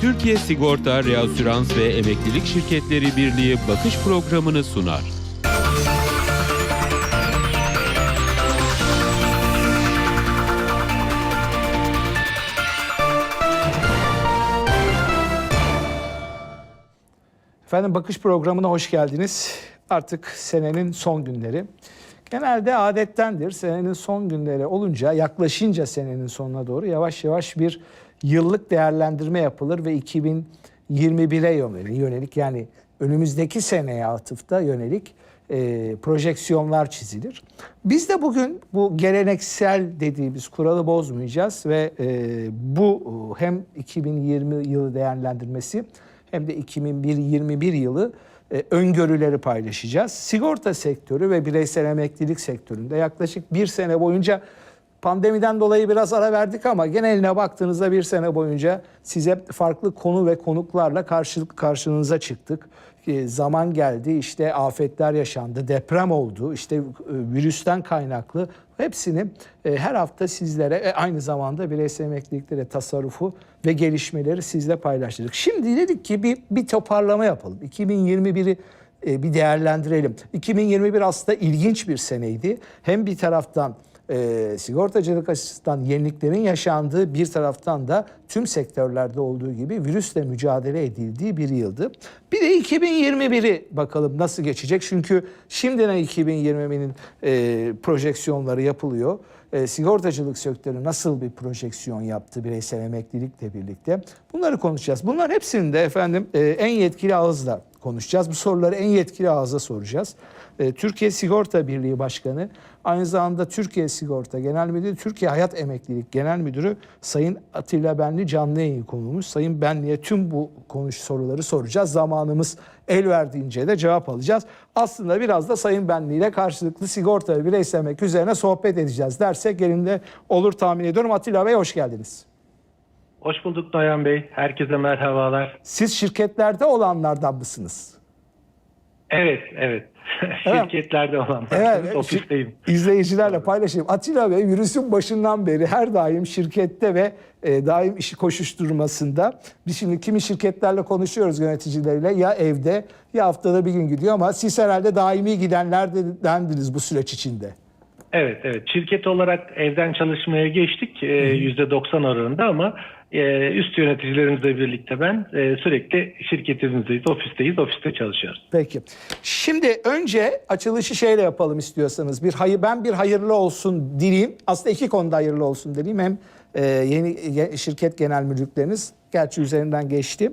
Türkiye Sigorta, Reasürans ve Emeklilik Şirketleri Birliği bakış programını sunar. Efendim bakış programına hoş geldiniz. Artık senenin son günleri. Genelde adettendir. Senenin son günleri olunca, yaklaşınca senenin sonuna doğru yavaş yavaş bir yıllık değerlendirme yapılır ve 2021'e yönelik, yani önümüzdeki seneye atıfta yönelik e, projeksiyonlar çizilir. Biz de bugün bu geleneksel dediğimiz kuralı bozmayacağız ve e, bu hem 2020 yılı değerlendirmesi hem de 2021 yılı e, öngörüleri paylaşacağız. Sigorta sektörü ve bireysel emeklilik sektöründe yaklaşık bir sene boyunca pandemiden dolayı biraz ara verdik ama geneline baktığınızda bir sene boyunca size farklı konu ve konuklarla karşılık karşınıza çıktık. E, zaman geldi işte afetler yaşandı, deprem oldu, işte e, virüsten kaynaklı hepsini e, her hafta sizlere e, aynı zamanda bireysel emekliliklere tasarrufu ve gelişmeleri sizle paylaştık. Şimdi dedik ki bir, bir toparlama yapalım. 2021'i e, bir değerlendirelim. 2021 aslında ilginç bir seneydi. Hem bir taraftan e, sigortacılık açısından yeniliklerin yaşandığı bir taraftan da tüm sektörlerde olduğu gibi virüsle mücadele edildiği bir yıldı. Bir de 2021'i bakalım nasıl geçecek. Çünkü şimdiden 2020'nin e, projeksiyonları yapılıyor. E, sigortacılık sektörü nasıl bir projeksiyon yaptı bireysel emeklilikle birlikte? Bunları konuşacağız. Bunlar hepsini de efendim e, en yetkili ağızla konuşacağız. Bu soruları en yetkili ağızla soracağız. E, Türkiye Sigorta Birliği Başkanı, aynı zamanda Türkiye Sigorta Genel Müdürü, Türkiye Hayat Emeklilik Genel Müdürü Sayın Atilla Benli canlı yayın konuğumuz. Sayın Benli'ye tüm bu konuş soruları soracağız. Zamanımız el verdiğince de cevap alacağız. Aslında biraz da Sayın Benli ile karşılıklı sigorta ve bireysel emeklilik üzerine sohbet edeceğiz dersek elinde olur tahmin ediyorum. Atilla Bey hoş geldiniz. Hoş bulduk Noyan Bey. Herkese merhabalar. Siz şirketlerde olanlardan mısınız? Evet, evet. Şirketlerde olanlar. Evet, ofisteyim. İzleyicilerle paylaşayım. Atilla Bey virüsün başından beri her daim şirkette ve e, daim işi koşuşturmasında. Biz şimdi kimi şirketlerle konuşuyoruz yöneticileriyle ya evde ya haftada bir gün gidiyor ama siz herhalde daimi gidenlerdendiniz bu süreç içinde. Evet, evet. Şirket olarak evden çalışmaya geçtik e, %90 oranında ama e, üst yöneticilerimizle birlikte ben e, sürekli şirketimizdeyiz, ofisteyiz, ofiste çalışıyoruz. Peki. Şimdi önce açılışı şeyle yapalım istiyorsanız. Bir hayır ben bir hayırlı olsun dileyim. Aslında iki konuda hayırlı olsun dileyim. Hem e, yeni şirket genel müdürlükleriniz gerçi üzerinden geçti.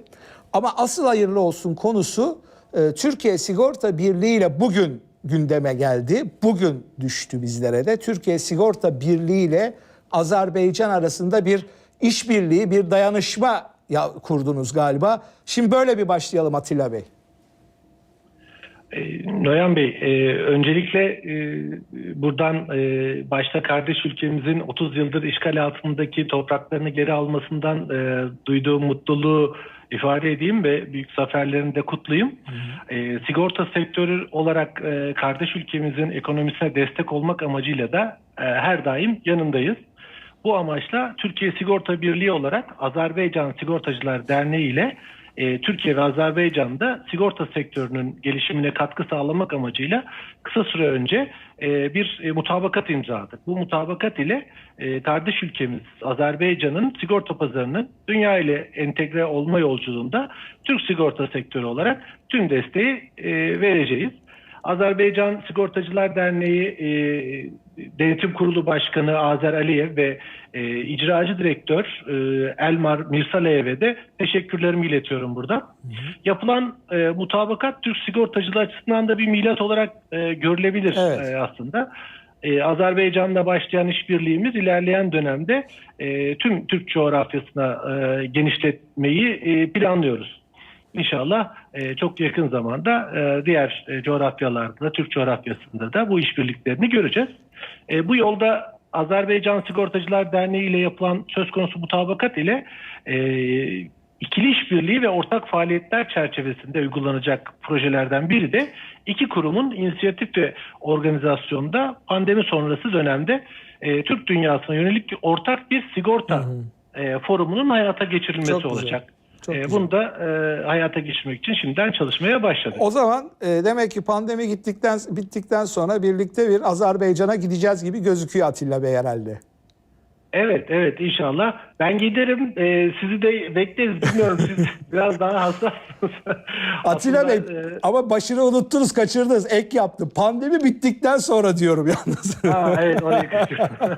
Ama asıl hayırlı olsun konusu e, Türkiye Sigorta Birliği ile bugün gündeme geldi. Bugün düştü bizlere de. Türkiye Sigorta Birliği ile Azerbaycan arasında bir işbirliği, bir dayanışma ya kurdunuz galiba. Şimdi böyle bir başlayalım Atilla Bey. E, Noyan Bey, e, öncelikle e, buradan başta kardeş ülkemizin 30 yıldır işgal altındaki topraklarını geri almasından e, duyduğum mutluluğu ifade edeyim ve büyük zaferlerini de kutlayayım. E, sigorta sektörü olarak kardeş ülkemizin ekonomisine destek olmak amacıyla da her daim yanındayız. Bu amaçla Türkiye Sigorta Birliği olarak Azerbaycan Sigortacılar Derneği ile e, Türkiye ve Azerbaycan'da sigorta sektörünün gelişimine katkı sağlamak amacıyla kısa süre önce e, bir e, mutabakat imzaladık. Bu mutabakat ile e, kardeş ülkemiz Azerbaycan'ın sigorta pazarının dünya ile entegre olma yolculuğunda Türk sigorta sektörü olarak tüm desteği e, vereceğiz. Azerbaycan Sigortacılar Derneği e, Denetim Kurulu Başkanı Azer Aliyev ve e, icracı direktör e, Elmar Mirsaleyev'e de teşekkürlerimi iletiyorum burada. Yapılan e, mutabakat Türk sigortacılığı açısından da bir milat olarak e, görülebilir Evet. e, aslında. E, Azerbaycan'la başlayan işbirliğimiz ilerleyen dönemde e, tüm Türk coğrafyasına e, genişletmeyi e, planlıyoruz. İnşallah e, çok yakın zamanda e, diğer e, coğrafyalarda da Türk coğrafyasında da bu işbirliklerini göreceğiz. E, bu yolda Azerbaycan Sigortacılar Derneği ile yapılan söz konusu mutabakat ile e, ikili işbirliği ve ortak faaliyetler çerçevesinde uygulanacak projelerden biri de iki kurumun inisiyatif ve organizasyonda pandemi sonrası dönemde e, Türk dünyasına yönelik ortak bir sigorta e, forumunun hayata geçirilmesi olacak. Çok E, bunu da e, hayata geçirmek için şimdiden çalışmaya başladık. O zaman e, demek ki pandemi gittikten bittikten sonra birlikte bir Azerbaycan'a gideceğiz gibi gözüküyor Atilla Bey herhalde. Evet, evet inşallah. Ben giderim. e, sizi de bekleriz. Bilmiyorum siz biraz daha hassassınız. Atilla Aslında, Bey e, ama başını unuttunuz, kaçırdınız. Ek yaptım. Pandemi bittikten sonra diyorum yalnız. ha, evet oraya kaçırdım.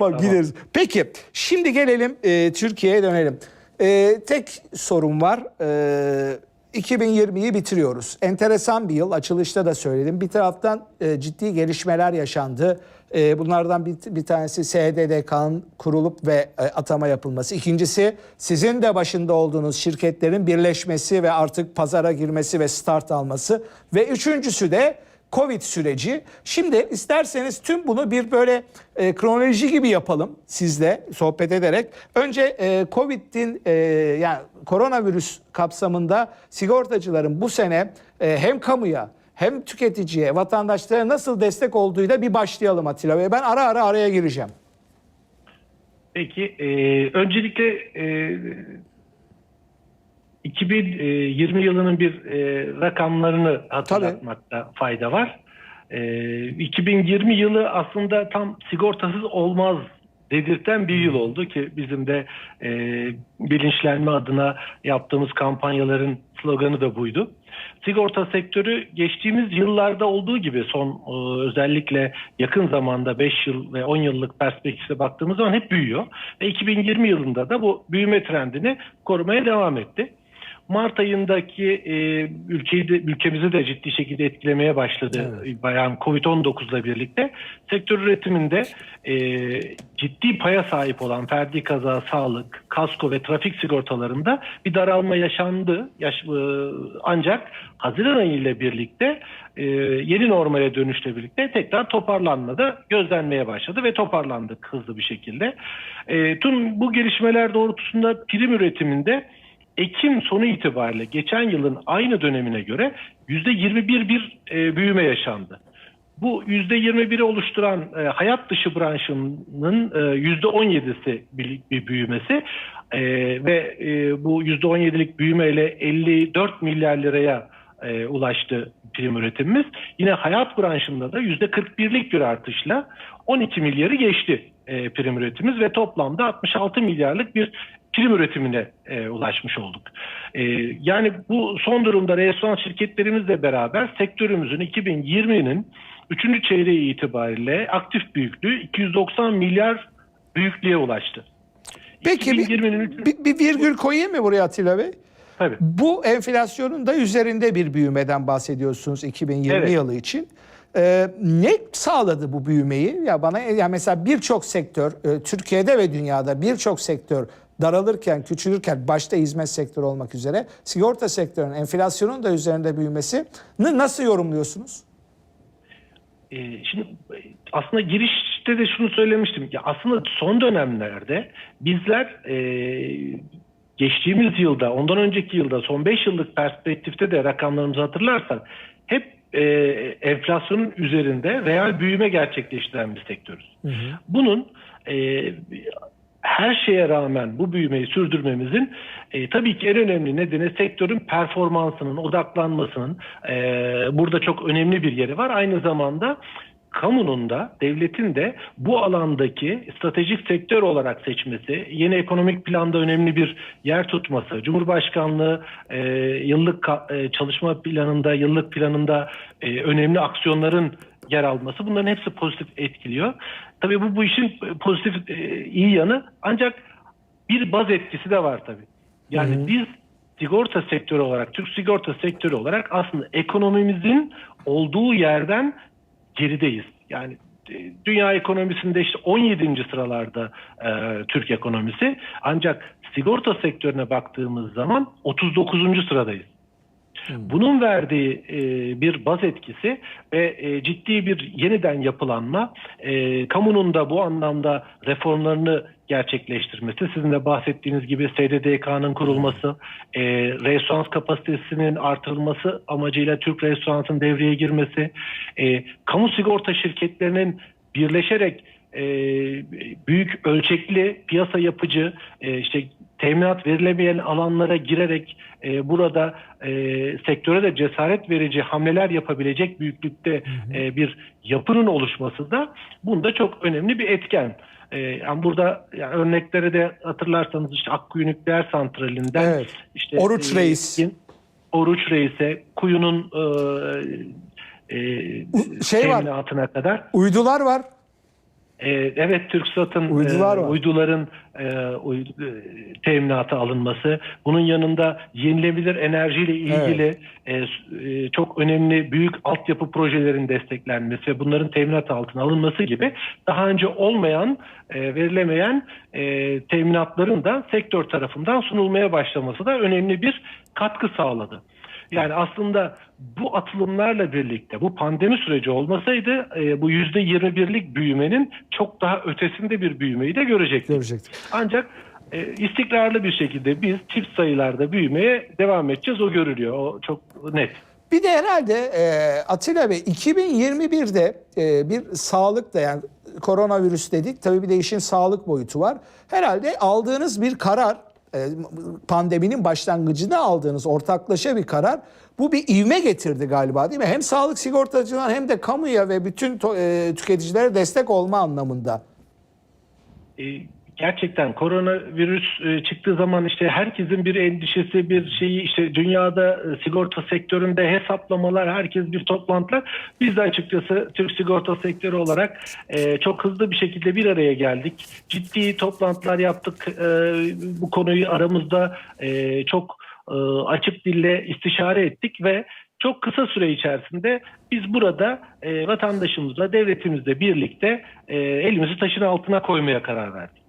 Bak gideriz. Peki şimdi gelelim e, Türkiye'ye dönelim. E, tek sorum var. E, 2020'yi bitiriyoruz. Enteresan bir yıl. Açılışta da söyledim. Bir taraftan e, ciddi gelişmeler yaşandı. E, bunlardan bir, bir tanesi SDDK'nın kurulup ve e, atama yapılması. İkincisi sizin de başında olduğunuz şirketlerin birleşmesi ve artık pazara girmesi ve start alması. Ve üçüncüsü de Covid süreci. Şimdi isterseniz tüm bunu bir böyle e, kronoloji gibi yapalım sizle sohbet ederek. Önce e, Covid'in e, yani koronavirüs kapsamında sigortacıların bu sene e, hem kamuya hem tüketiciye, vatandaşlara nasıl destek olduğuyla bir başlayalım Atilla Bey. Ben ara ara araya gireceğim. Peki, e, öncelikle e, 2020 yılının bir e, rakamlarını hatırlatmakta fayda var. E, 2020 yılı aslında tam sigortasız olmaz dedirten bir yıl oldu ki bizim de e, bilinçlenme adına yaptığımız kampanyaların sloganı da buydu. Sigorta sektörü geçtiğimiz yıllarda olduğu gibi son e, özellikle yakın zamanda 5 yıl ve 10 yıllık perspektife baktığımız zaman hep büyüyor. Ve 2020 yılında da bu büyüme trendini korumaya devam etti. Mart ayındaki e, ülkeyi de, ülkemizi de ciddi şekilde etkilemeye başladı. Bayan Covid-19 ile birlikte sektör üretiminde e, ciddi paya sahip olan ferdi kaza, sağlık, kasko ve trafik sigortalarında bir daralma yaşandı. Yaş, e, ancak Haziran ayı ile birlikte e, yeni normale dönüşle birlikte tekrar toparlanma da gözlenmeye başladı ve toparlandık hızlı bir şekilde. E, tüm bu gelişmeler doğrultusunda prim üretiminde Ekim sonu itibariyle geçen yılın aynı dönemine göre %21 bir e, büyüme yaşandı. Bu %21'i oluşturan e, hayat dışı branşının e, %17'si bir, büyümesi e, ve bu %17'lik büyümeyle 54 milyar liraya ulaştı prim üretimimiz. Yine hayat branşında da %41'lik bir artışla 12 milyarı geçti prim üretimimiz ve toplamda 66 milyarlık bir prim üretimine e, ulaşmış olduk. E, yani bu son durumda restoran şirketlerimizle beraber sektörümüzün 2020'nin 3. çeyreği itibariyle aktif büyüklüğü 290 milyar büyüklüğe ulaştı. Peki bir, 2020'nin üç- bir, bir virgül koyayım mı buraya Atilla Bey? Tabii. Bu enflasyonun da üzerinde bir büyümeden bahsediyorsunuz 2020 Evet. yılı için. Ee, ne sağladı bu büyümeyi? Ya bana ya mesela birçok sektör e, Türkiye'de ve dünyada birçok sektör daralırken, küçülürken başta hizmet sektörü olmak üzere sigorta sektörünün enflasyonun da üzerinde büyümesi nasıl yorumluyorsunuz? Ee, şimdi aslında girişte de şunu söylemiştim. Ya aslında son dönemlerde bizler e, geçtiğimiz yılda, ondan önceki yılda, son 5 yıllık perspektifte de rakamlarımızı hatırlarsak hep e, enflasyonun üzerinde reel büyüme gerçekleştiren bir sektörüz. Bunun e, her şeye rağmen bu büyümeyi sürdürmemizin e, tabii ki en önemli nedeni sektörün performansının, odaklanmasının e, burada çok önemli bir yeri var. Aynı zamanda kamunun da devletin de bu alandaki stratejik sektör olarak seçmesi, yeni ekonomik planda önemli bir yer tutması, Cumhurbaşkanlığı e, yıllık e, çalışma planında, yıllık planında e, önemli aksiyonların yer alması bunların hepsi pozitif etkiliyor. Tabii bu bu işin pozitif e, iyi yanı ancak bir baz etkisi de var tabii. Yani biz sigorta sektörü olarak, Türk sigorta sektörü olarak aslında ekonomimizin olduğu yerden gerideyiz. Yani e, dünya ekonomisinde işte 17. sıralarda e, Türk ekonomisi ancak sigorta sektörüne baktığımız zaman 39. sıradayız. Bunun verdiği e, bir baz etkisi ve e, ciddi bir yeniden yapılanma, e, kamunun da bu anlamda reformlarını gerçekleştirmesi, sizin de bahsettiğiniz gibi SDDK'nın kurulması, e, restoran kapasitesinin artırılması amacıyla Türk Restorans'ın devreye girmesi, e, kamu sigorta şirketlerinin birleşerek e, büyük ölçekli piyasa yapıcı e, işte teminat verilemeyen alanlara girerek e, burada e, sektöre de cesaret verici hamleler yapabilecek büyüklükte e, bir yapının oluşması da bunda çok önemli bir etken. E, yani burada yani örneklere de hatırlarsanız işte Akkuyu Nükleer Santrali'nden Evet. işte Oruç e, Reis. Oruç Reis'e, Kuyu'nun e, e, şey var. teminatına kadar Uydular var. Ee, evet TürkSat'ın Uydular e, uyduların e, uydu- e, teminatı alınması, bunun yanında yenilebilir enerjiyle ilgili e, s- e, çok önemli büyük altyapı projelerin desteklenmesi ve bunların teminat altına alınması gibi daha önce olmayan, e, verilemeyen e, teminatların da sektör tarafından sunulmaya başlaması da önemli bir katkı sağladı. Yani aslında bu atılımlarla birlikte bu pandemi süreci olmasaydı e, bu yüzde 21'lik büyümenin çok daha ötesinde bir büyümeyi de görecektik. Görecektik. Ancak e, istikrarlı bir şekilde biz çift sayılarda büyümeye devam edeceğiz. O görülüyor. O çok net. Bir de herhalde e, Atilla Bey 2021'de e, bir sağlık da yani koronavirüs dedik tabii bir de işin sağlık boyutu var. Herhalde aldığınız bir karar pandeminin başlangıcında aldığınız ortaklaşa bir karar bu bir ivme getirdi galiba değil mi? Hem sağlık sigortacılar hem de kamuya ve bütün e, tüketicilere destek olma anlamında. E, gerçekten koronavirüs e, çıktığı zaman işte herkesin bir endişesi, bir şeyi işte dünyada e, sigorta sektöründe hesaplamalar, herkes bir toplantılar. Biz de açıkçası Türk sigorta sektörü olarak e, çok hızlı bir şekilde bir araya geldik. Ciddi toplantılar yaptık. Bu konuyu aramızda çok açık dille istişare ettik ve çok kısa süre içerisinde biz burada e, vatandaşımızla, devletimizle birlikte e, elimizi taşın altına koymaya karar verdik.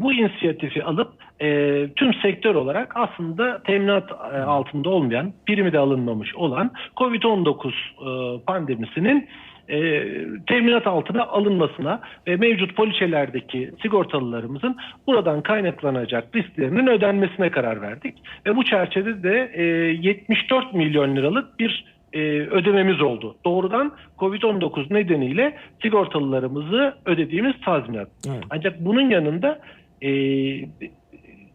Bu inisiyatifi alıp e, tüm sektör olarak aslında teminat e, altında olmayan, primi de alınmamış olan COVID-19 e, pandemisinin e, teminat altına alınmasına ve mevcut poliçelerdeki sigortalılarımızın buradan kaynaklanacak risklerinin ödenmesine karar verdik. Ve bu çerçevede de e, 74 milyon liralık bir e, ödememiz oldu. Doğrudan COVID-19 nedeniyle sigortalılarımızı ödediğimiz tazminat. Evet. Ancak bunun yanında e,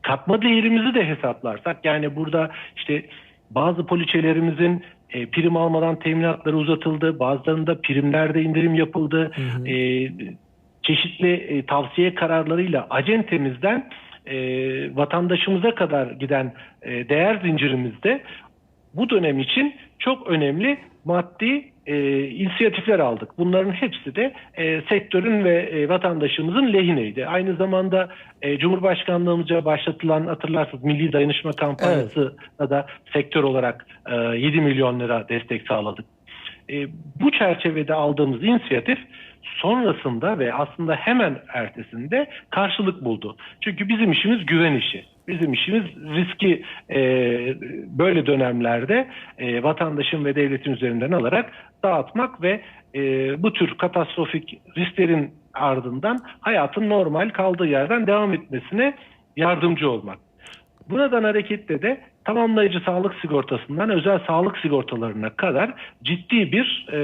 katma değerimizi de hesaplarsak yani burada işte bazı poliçelerimizin e, prim almadan teminatları uzatıldı. Bazılarında primlerde indirim yapıldı. E, çeşitli e, tavsiye kararlarıyla acentemizden e, vatandaşımıza kadar giden e, değer zincirimizde bu dönem için çok önemli maddi e, inisiyatifler aldık. Bunların hepsi de e, sektörün ve e, vatandaşımızın lehineydi. Aynı zamanda e, Cumhurbaşkanlığımızca başlatılan hatırlarsınız Milli Dayanışma Kampanyası da sektör olarak e, 7 milyon lira destek sağladık. E, bu çerçevede aldığımız inisiyatif sonrasında ve aslında hemen ertesinde karşılık buldu. Çünkü bizim işimiz güven işi. Bizim işimiz riski e, böyle dönemlerde e, vatandaşın ve devletin üzerinden alarak dağıtmak ve e, bu tür katastrofik risklerin ardından hayatın normal kaldığı yerden devam etmesine yardımcı olmak. Buradan hareketle de tamamlayıcı sağlık sigortasından özel sağlık sigortalarına kadar ciddi bir e,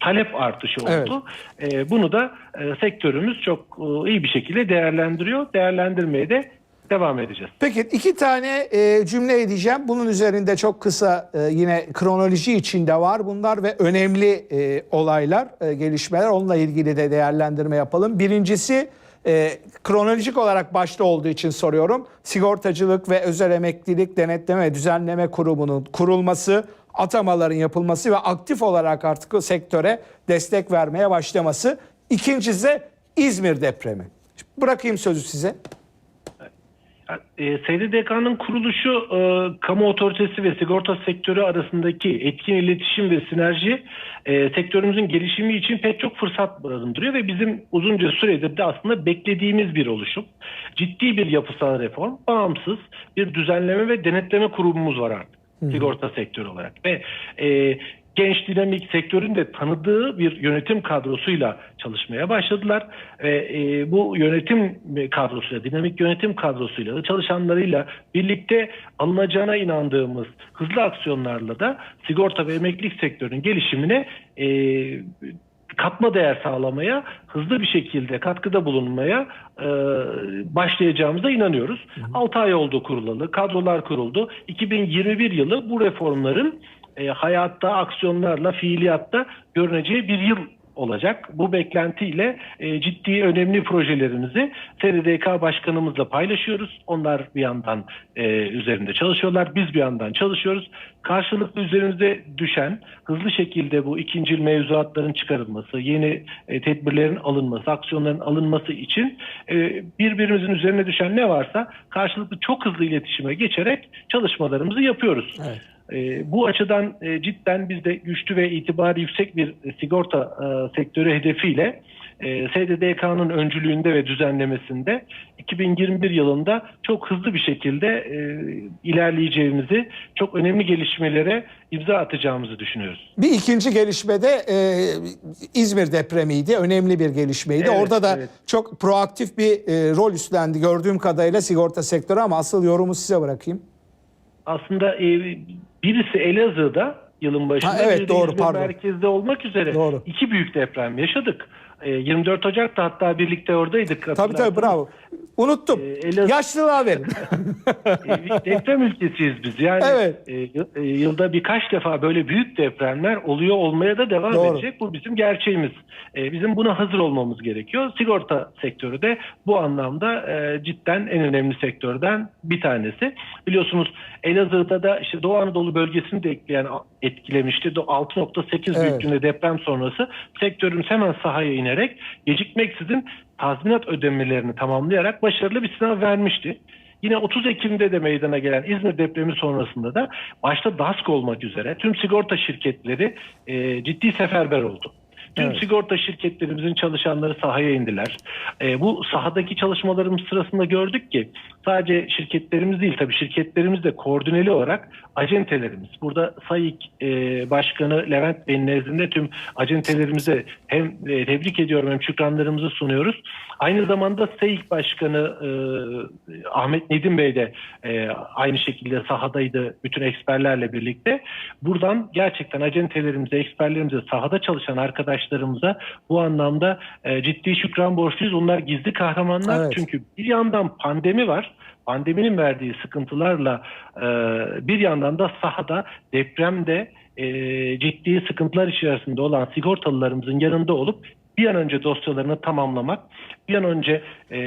talep artışı oldu. E, bunu da e, sektörümüz çok e, iyi bir şekilde değerlendiriyor. Değerlendirmeye de devam edeceğiz. Peki iki tane e, cümle edeceğim. Bunun üzerinde çok kısa e, yine kronoloji içinde var bunlar ve önemli e, olaylar, e, gelişmeler. Onunla ilgili de değerlendirme yapalım. Birincisi e, kronolojik olarak başta olduğu için soruyorum. Sigortacılık ve Özel Emeklilik Denetleme ve Düzenleme Kurumu'nun kurulması, atamaların yapılması ve aktif olarak artık sektöre destek vermeye başlaması. İkincisi de İzmir depremi. Bırakayım sözü size. E, SDDK'nın kuruluşu e, kamu otoritesi ve sigorta sektörü arasındaki etkin iletişim ve sinerji e, sektörümüzün gelişimi için pek çok fırsat barındırıyor ve bizim uzunca süredir de aslında beklediğimiz bir oluşum. Ciddi bir yapısal reform, bağımsız bir düzenleme ve denetleme kurumumuz var artık sigorta sektörü olarak ve e, genç dinamik sektörün de tanıdığı bir yönetim kadrosuyla çalışmaya başladılar. Ve e, bu yönetim kadrosuyla, dinamik yönetim kadrosuyla da çalışanlarıyla birlikte alınacağına inandığımız hızlı aksiyonlarla da sigorta ve emeklilik sektörünün gelişimine e, katma değer sağlamaya, hızlı bir şekilde katkıda bulunmaya e, başlayacağımıza inanıyoruz. 6 ay oldu kurulalı, kadrolar kuruldu. 2021 yılı bu reformların e, hayatta, aksiyonlarla, fiiliyatta görüneceği bir yıl olacak. Bu beklentiyle e, ciddi önemli projelerimizi SDDK Başkanımızla paylaşıyoruz. Onlar bir yandan e, üzerinde çalışıyorlar. Biz bir yandan çalışıyoruz. Karşılıklı üzerimize düşen hızlı şekilde bu ikincil mevzuatların çıkarılması, yeni e, tedbirlerin alınması, aksiyonların alınması için e, birbirimizin üzerine düşen ne varsa karşılıklı çok hızlı iletişime geçerek çalışmalarımızı yapıyoruz. Evet. E, bu açıdan e, cidden biz de güçlü ve itibarı yüksek bir sigorta e, sektörü hedefiyle e, SDDK'nın öncülüğünde ve düzenlemesinde 2021 yılında çok hızlı bir şekilde e, ilerleyeceğimizi, çok önemli gelişmelere imza atacağımızı düşünüyoruz. Bir ikinci gelişmede e, İzmir depremiydi. Önemli bir gelişmeydi. Evet, Orada da evet. çok proaktif bir e, rol üstlendi gördüğüm kadarıyla sigorta sektörü ama asıl yorumu size bırakayım. Aslında e, birisi Elazığ'da yılın başında, Ha, evet, doğru, İzmir pardon. merkezde olmak üzere Doğru. iki büyük deprem yaşadık. E, 24 Ocak'ta hatta birlikte oradaydık. Tabii tabii bravo. Unuttum. Ee, Elazığ- Yaşlılığa verin. E, deprem ülkesiyiz biz. Yani Evet. e, e, yılda birkaç defa böyle büyük depremler oluyor olmaya da devam Doğru. edecek. Bu bizim gerçeğimiz. E, bizim buna hazır olmamız gerekiyor. Sigorta sektörü de bu anlamda e, cidden en önemli sektörden bir tanesi. Biliyorsunuz Elazığ'da da işte Doğu Anadolu bölgesini de etkileyen, etkilemişti. Do- 6.8 Evet. büyüklüğünde deprem sonrası sektörümüz hemen sahaya inerek gecikmeksizin tazminat ödemelerini tamamlayarak başarılı bir sınav vermişti. Yine 30 Ekim'de de meydana gelen İzmir depremi sonrasında da başta DASK olmak üzere tüm sigorta şirketleri e, ciddi seferber oldu. Tüm Evet. sigorta şirketlerimizin çalışanları sahaya indiler. E, bu sahadaki çalışmalarımız sırasında gördük ki sadece şirketlerimiz değil tabii şirketlerimiz de koordineli olarak acentelerimiz. Burada SAİK e, Başkanı Levent Bey'in nezdinde tüm acentelerimize hem e, tebrik ediyorum hem şükranlarımızı sunuyoruz. Aynı zamanda SAİK Başkanı e, Ahmet Nedim Bey de e, aynı şekilde sahadaydı bütün eksperlerle birlikte. Buradan gerçekten acentelerimize, eksperlerimize, sahada çalışan arkadaşlarımıza bu anlamda e, ciddi şükran borçluyuz. Onlar gizli kahramanlar Evet. çünkü bir yandan pandemi var. Pandeminin verdiği sıkıntılarla e, bir yandan da sahada depremde e, ciddi sıkıntılar içerisinde olan sigortalılarımızın yanında olup bir an önce dosyalarını tamamlamak, bir an önce e,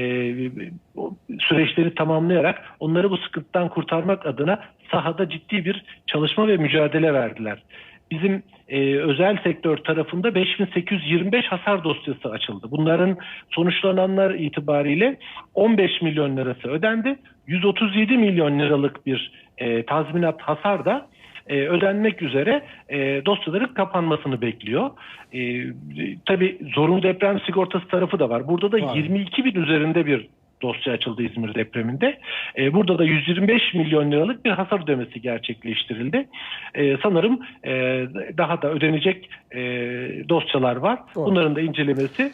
süreçleri tamamlayarak onları bu sıkıntıdan kurtarmak adına sahada ciddi bir çalışma ve mücadele verdiler. Bizim e, özel sektör tarafında 5825 hasar dosyası açıldı. Bunların sonuçlananlar itibariyle 15 milyon lirası ödendi. 137 milyon liralık bir e, tazminat hasar da e, ödenmek üzere e, dosyaların kapanmasını bekliyor. E, tabii zorunlu deprem sigortası tarafı da var. Burada da Var. 22 bin üzerinde bir dosya açıldı İzmir depreminde. E, burada da 125 milyon liralık bir hasar ödemesi gerçekleştirildi. E, sanırım e, daha da ödenecek e, dosyalar var. Doğru. Bunların da incelemesi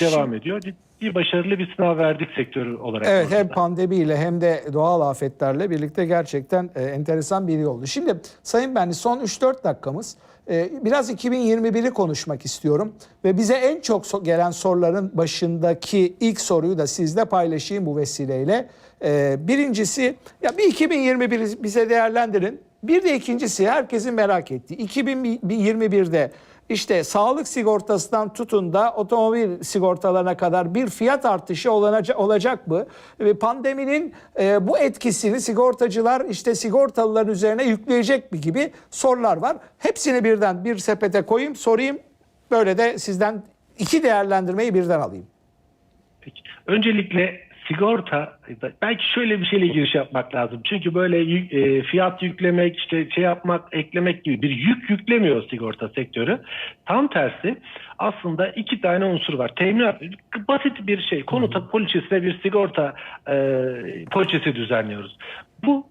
devam ediyor. Ciddi başarılı bir sınav verdik sektörü olarak. Evet hem orada. pandemiyle hem de doğal afetlerle birlikte gerçekten e, enteresan bir yıl oldu. Şimdi Sayın Benli son 3-4 dakikamız. E, biraz 2021'i konuşmak istiyorum. Ve bize en çok so- gelen soruların başındaki ilk soruyu da sizle paylaşayım bu vesileyle. E, birincisi ya bir 2021'i bize değerlendirin. Bir de ikincisi herkesin merak ettiği 2021'de işte sağlık sigortasından tutun da otomobil sigortalarına kadar bir fiyat artışı olacak, olacak mı? Pandeminin e, bu etkisini sigortacılar işte sigortalıların üzerine yükleyecek mi gibi sorular var. Hepsini birden bir sepete koyayım, sorayım. Böyle de sizden iki değerlendirmeyi birden alayım. Peki. Öncelikle sigorta belki şöyle bir şeyle giriş yapmak lazım. Çünkü böyle yük- e, fiyat yüklemek, işte şey yapmak, eklemek gibi bir yük yüklemiyor sigorta sektörü. Tam tersi aslında iki tane unsur var. Teminat basit bir şey. Konut poliçesine bir sigorta e, poliçesi düzenliyoruz. Bu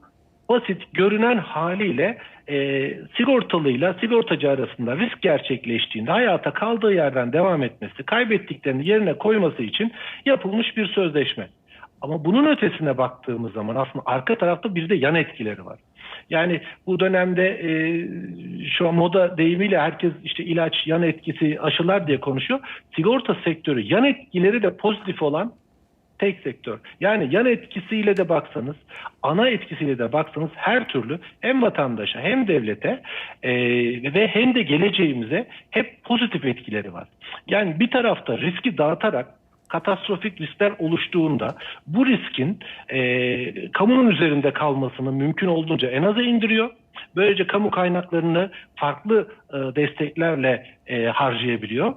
basit görünen haliyle e, sigortalıyla sigortacı arasında risk gerçekleştiğinde hayata kaldığı yerden devam etmesi, kaybettiklerini yerine koyması için yapılmış bir sözleşme. Ama bunun ötesine baktığımız zaman aslında arka tarafta bir de yan etkileri var. Yani bu dönemde e, şu an moda deyimiyle herkes işte ilaç, yan etkisi, aşılar diye konuşuyor. Sigorta sektörü yan etkileri de pozitif olan tek sektör. Yani yan etkisiyle de baksanız, ana etkisiyle de baksanız her türlü hem vatandaşa hem devlete e, ve hem de geleceğimize hep pozitif etkileri var. Yani bir tarafta riski dağıtarak katastrofik riskler oluştuğunda bu riskin e, kamunun üzerinde kalmasını mümkün olduğunca en aza indiriyor. Böylece kamu kaynaklarını farklı e, desteklerle e, harcayabiliyor.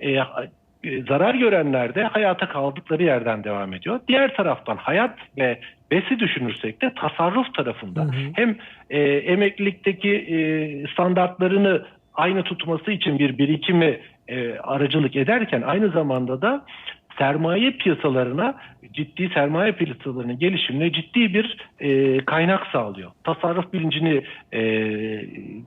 E, e, zarar görenler de hayata kaldıkları yerden devam ediyor. Diğer taraftan hayat ve besi düşünürsek de tasarruf tarafında Hı hı. hem e, emeklilikteki e, standartlarını aynı tutması için bir birikimi e, aracılık ederken aynı zamanda da sermaye piyasalarına ciddi sermaye piyasalarının gelişimine ciddi bir e, kaynak sağlıyor. Tasarruf bilincini e,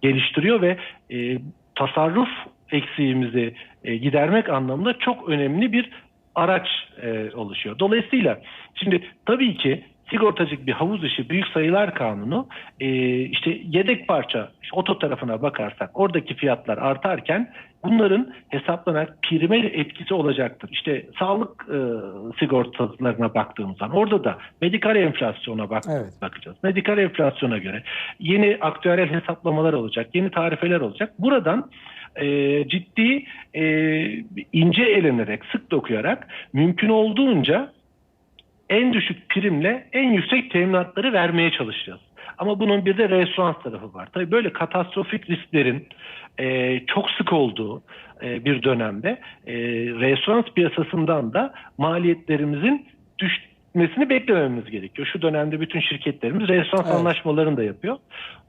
geliştiriyor ve e, tasarruf eksiğimizi e, gidermek anlamında çok önemli bir araç e, oluşuyor. Dolayısıyla şimdi tabii ki sigortacılık bir havuz işi büyük sayılar kanunu e, işte yedek parça işte oto tarafına bakarsak oradaki fiyatlar artarken bunların hesaplanan prime etkisi olacaktır. İşte sağlık e, sigortalarına baktığımız zaman orada da medikal enflasyona bak Evet. bakacağız. Medikal enflasyona göre yeni aktüel hesaplamalar olacak, yeni tarifeler olacak. Buradan e, ciddi e, ince elenerek, sık dokuyarak mümkün olduğunca en düşük primle en yüksek teminatları vermeye çalışacağız. Ama bunun bir de referans tarafı var. Tabii böyle katastrofik risklerin e, çok sık olduğu e, bir dönemde e, referans piyasasından da maliyetlerimizin düşmesini beklememiz gerekiyor. Şu dönemde bütün şirketlerimiz referans Evet. anlaşmalarını da yapıyor.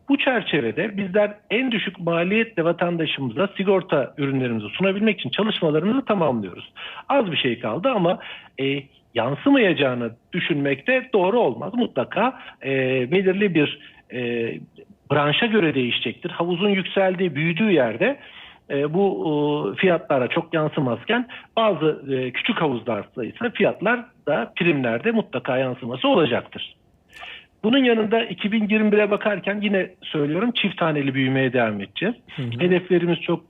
Bu çerçevede bizler en düşük maliyetle vatandaşımıza sigorta ürünlerimizi sunabilmek için çalışmalarımızı tamamlıyoruz. Az bir şey kaldı ama e, yansımayacağını düşünmek de doğru olmaz. Mutlaka e, belirli bir e, branşa göre değişecektir. Havuzun yükseldiği, büyüdüğü yerde e, bu e, fiyatlara çok yansımazken bazı e, küçük havuzlarda ise fiyatlar da primlerde mutlaka yansıması olacaktır. Bunun yanında 2021'e bakarken yine söylüyorum çift taneli büyümeye devam edeceğiz. Hedeflerimiz çok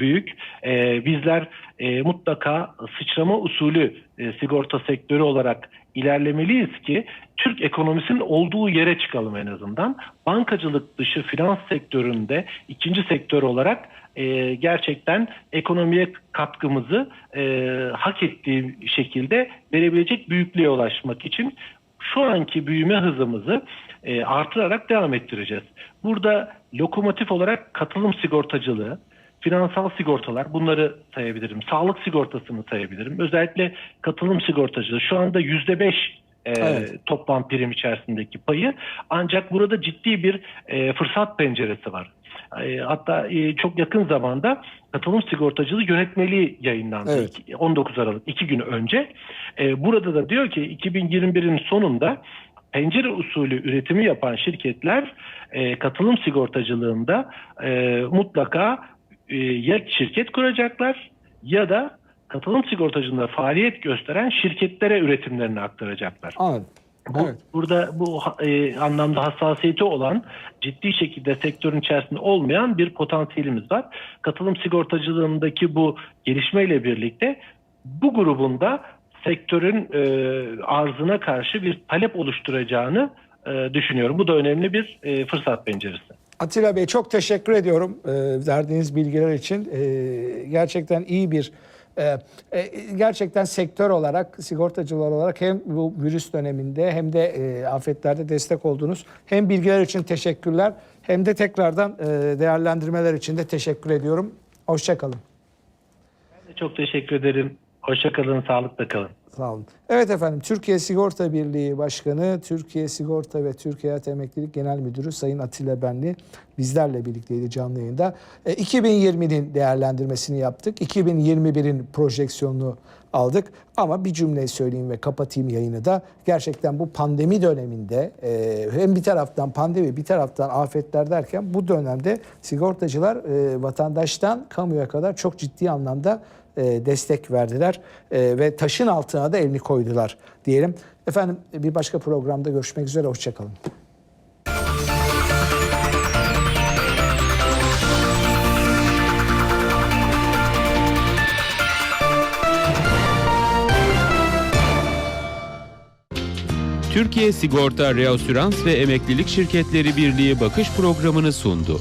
büyük. Ee, bizler e, mutlaka sıçrama usulü e, sigorta sektörü olarak ilerlemeliyiz ki Türk ekonomisinin olduğu yere çıkalım en azından. Bankacılık dışı finans sektöründe ikinci sektör olarak e, gerçekten ekonomiye katkımızı e, hak ettiği şekilde verebilecek büyüklüğe ulaşmak için şu anki büyüme hızımızı e, artırarak devam ettireceğiz. Burada lokomotif olarak katılım sigortacılığı, finansal sigortalar bunları sayabilirim. Sağlık sigortasını sayabilirim. Özellikle katılım sigortacılığı şu anda yüzde beş e, Evet. toplam prim içerisindeki payı. Ancak burada ciddi bir e, fırsat penceresi var. E, hatta e, çok yakın zamanda katılım sigortacılığı yönetmeliği yayınlandı. Evet. İki- 19 Aralık iki gün önce. E, burada da diyor ki 2021'in sonunda pencere usulü üretimi yapan şirketler e, katılım sigortacılığında e, mutlaka e, ya şirket kuracaklar ya da katılım sigortacılığında faaliyet gösteren şirketlere üretimlerini aktaracaklar. Anladım. Bu, Evet. Burada bu e, anlamda hassasiyeti olan ciddi şekilde sektörün içerisinde olmayan bir potansiyelimiz var. Katılım sigortacılığındaki bu gelişmeyle birlikte bu grubunda sektörün e, arzına karşı bir talep oluşturacağını e, düşünüyorum. Bu da önemli bir e, fırsat penceresi. Atilla Bey çok teşekkür ediyorum e, verdiğiniz bilgiler için. E, gerçekten iyi bir e, e, gerçekten sektör olarak sigortacılar olarak hem bu virüs döneminde hem de e, afetlerde destek oldunuz. Hem bilgiler için teşekkürler hem de tekrardan değerlendirmeler için de teşekkür ediyorum. Hoşçakalın. Çok teşekkür ederim. Hoşçakalın, sağlıkla kalın. Sağ olun. Evet efendim Türkiye Sigorta Birliği Başkanı, Türkiye Sigorta ve Türkiye Hayat Emeklilik Genel Müdürü Sayın Atilla Benli bizlerle birlikteydi canlı yayında. E, 2020'nin değerlendirmesini yaptık. 2021'in projeksiyonunu aldık. Ama bir cümle söyleyeyim ve kapatayım yayını da. Gerçekten bu pandemi döneminde e, hem bir taraftan pandemi bir taraftan afetler derken bu dönemde sigortacılar e, vatandaştan kamuya kadar çok ciddi anlamda destek verdiler E, ve taşın altına da elini koydular diyelim. Efendim bir başka programda görüşmek üzere. Hoşçakalın. Türkiye Sigorta Reasürans ve Emeklilik Şirketleri Birliği bakış programını sundu.